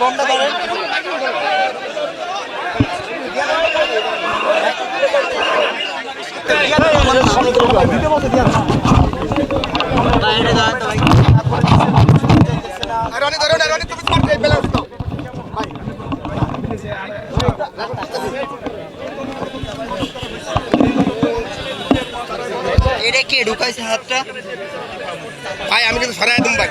বমটা ধরেন এটা কে ঢুকাইছে হাতটা? ভাই আমি কিন্তু সরাই একদম ভাই।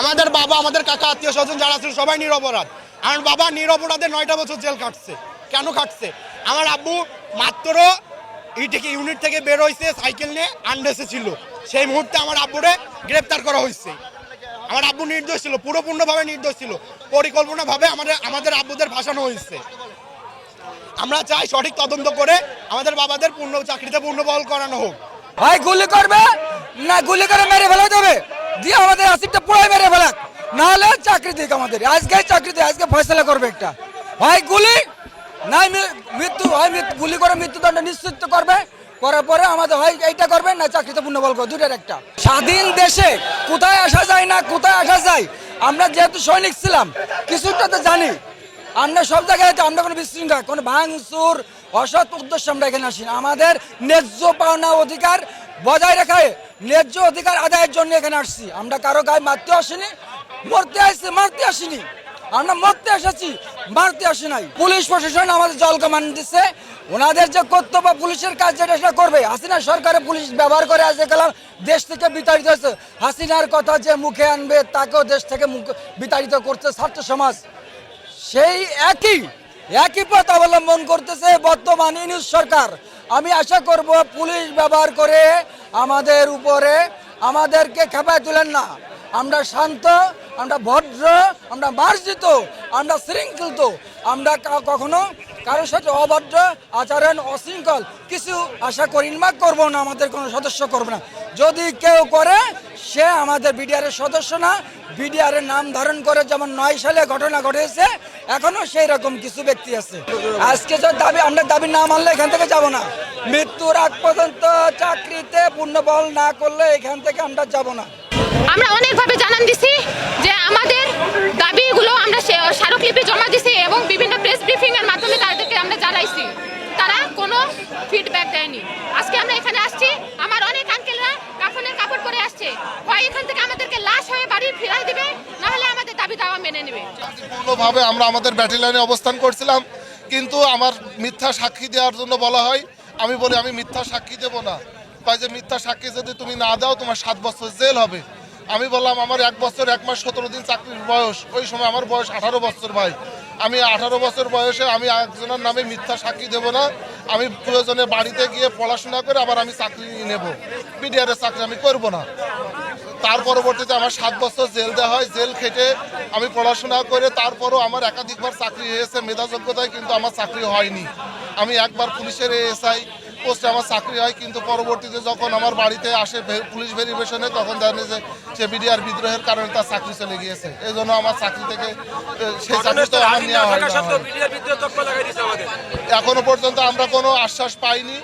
আমাদের বাবা, আমাদের কাকা, আত্মীয় স্বজন যারা ছিল, সবাই নিরপরাধ আমার বাবা নিরপরাধে নয়টা বছর জেল কাটছে। কেন কাটছে? আমার আব্বু মাত্র ই থেকে ইউনিট থেকে বের হয়েছে সাইকেল নিয়ে আন্ডেসে ছিল। সেই মুহূর্তে আমার আব্বুরে গ্রেপ্তার করা হয়েছে আমার আব্বু নির্দোষ ছিল, পুরোপূর্ণভাবে নির্দোষ ছিল। পরিকল্পনাভাবে আমাদের আমাদের আব্বুদের ভাসানো হয়েছে আমরা চাই সঠিক তদন্ত করে আমাদের বাবাদের পূর্ণ, চাকরিতে পূর্ণবহল করানো হোক। ভাই, গুলি করবে? না, গুলি করে মেরে ফেলাতে হবে। দিয়ে আমাদের আসিফটা পুরাই মেরে ফেলাক। নাহলে চাকরি দিক আমাদের। আজকে চাকরি দিক, আজকে ফয়সলা করবে একটা। ভাই গুলি মি- মৃত্যু, হয় গুলি করে মৃত্যুদণ্ড নিশ্চিত করবে। করার পরে আমাদের হয় এইটা করবে, না চাকরিতে পূর্ণ বল করবে। দুটার একটা। স্বাধীন দেশে কোথায় আসা যায় না, কোথায় আসা যায়, আমরা যেহেতু সৈনিক ছিলাম, কিছুটা তো জানি। আমরা সব জায়গায় আমরা কোনো বিশৃঙ্খলা, কোনো ভাঙচুর, অসৎ উদ্দেশ্য আমরা এখানে আসি না। আমাদের ন্যায্য পাওনা অধিকার বজায় রাখায় ন্যায্য অধিকার আদায়ের জন্য এখানে আসছি। আমরা কারও গায়ে মারতে আসিনি, মরতে আসছি, মারতে আসিনি। আমরা মরতে এসেছি, মারতে আসি নাই। পুলিশ প্রশাসন আমাদের জল কমান দিচ্ছে। ওনাদের যে কর্তব্য পুলিশের কাজ যেটা সেটা করবে। হাসিনা সরকারের পুলিশ ব্যবহার করে আজকে গেলাম দেশ থেকে বিতাড়িত হয়েছে। হাসিনার কথা যে মুখে আনবে, তাকেও দেশ থেকে মুখ বিতাড়িত করছে ছাত্র সমাজ। সেই একই একই পথ অবলম্বন করতেছে বর্তমান ইউনিশ সরকার। আমি আশা করব পুলিশ ব্যবহার করে আমাদের উপরে আমাদেরকে খেপায় তুলেন না। আমরা শান্ত, আমরা ভদ্র, আমরা মার্জিত, আমরা শৃঙ্খলিত, আমরা কখনো কারোর সাথে অভদ্র আচরণ, অশৃঙ্খল কিছু আশা করি না, করব না, আমাদের কোনো সদস্য করবে না। যদি কেউ করে, সে আমাদের বিডিআরের সদস্য না। বিডিআরের নাম ধারণ করে যেমন নয় সালে ঘটনা ঘটেছে এখনও সেই রকম কিছু ব্যক্তি আছে। আজকে যে দাবি আমরা দাবি না মানলে এখান থেকে যাব না। মৃত্যুর আগ পর্যন্ত চাকরিতে পূর্ণবল না করলে এখান থেকে আমরা যাব না। আমরা অনেকভাবে জানান দিছি যে আমাদের দাবিগুলো আমরা স্মারকলিপি জমা দিছি এবং বিভিন্ন প্রেস ব্রিফিং এর মাধ্যমে তাদেরকে আমরা জানাইছি। তারা কোনো ফিডব্যাক দেয়নি আজকে আমরা এখানে আসছি আমার অনেক আঙ্কেলরা কাফনের কাপড় পরে আসছে হয় এখান থেকে আমাদেরকে লাশ হয়ে বাড়ি ফিরাই দিবে নাহলে আমাদের মেনে নেবে। পূর্ণভাবে আমরা আমাদের ব্যাটালিয়নে অবস্থান করছিলাম, কিন্তু আমার মিথ্যা সাক্ষী দেওয়ার জন্য বলা হয়। আমি বলি, আমি মিথ্যা সাক্ষী দেব না। কয় যে মিথ্যা সাক্ষী যদি তুমি না দাও, তোমার সাত বছর জেল হবে। আমি বললাম, আমার এক বছর, এক মাস, সতেরো দিন চাকরির বয়স। ওই সময় আমার বয়স আঠারো বছর ভাই। আমি আঠারো বছর বয়সে আমি একজনের নামে মিথ্যা সাক্ষী দেব না। আমি প্রয়োজনে বাড়িতে গিয়ে পড়াশোনা করে আবার আমি চাকরি নেব। বিডিআরের চাকরি আমি করব না। তার পরবর্তীতে আমার সাত বছর জেল দেওয়া হয়। জেল খেটে আমি পড়াশোনা করে তারপরও আমার একাধিকবার চাকরি হয়েছে। মেধাযোগ্যতায় কিন্তু আমার চাকরি হয়নি। আমি একবার পুলিশের এসআই পোস্টে আমার চাকরি হয় কিন্তু পরবর্তীতে যখন আমার বাড়িতে আসে পুলিশ ভেরিফিকেশনে তখন জানে যে সে বিডিআর বিদ্রোহের কারণে তার চাকরি চলে গিয়েছে। এই জন্য আমার চাকরি থেকে সেই চাকরি তো আমার নেওয়া হয় এখনও পর্যন্ত আমরা কোনো আশ্বাস পাইনি।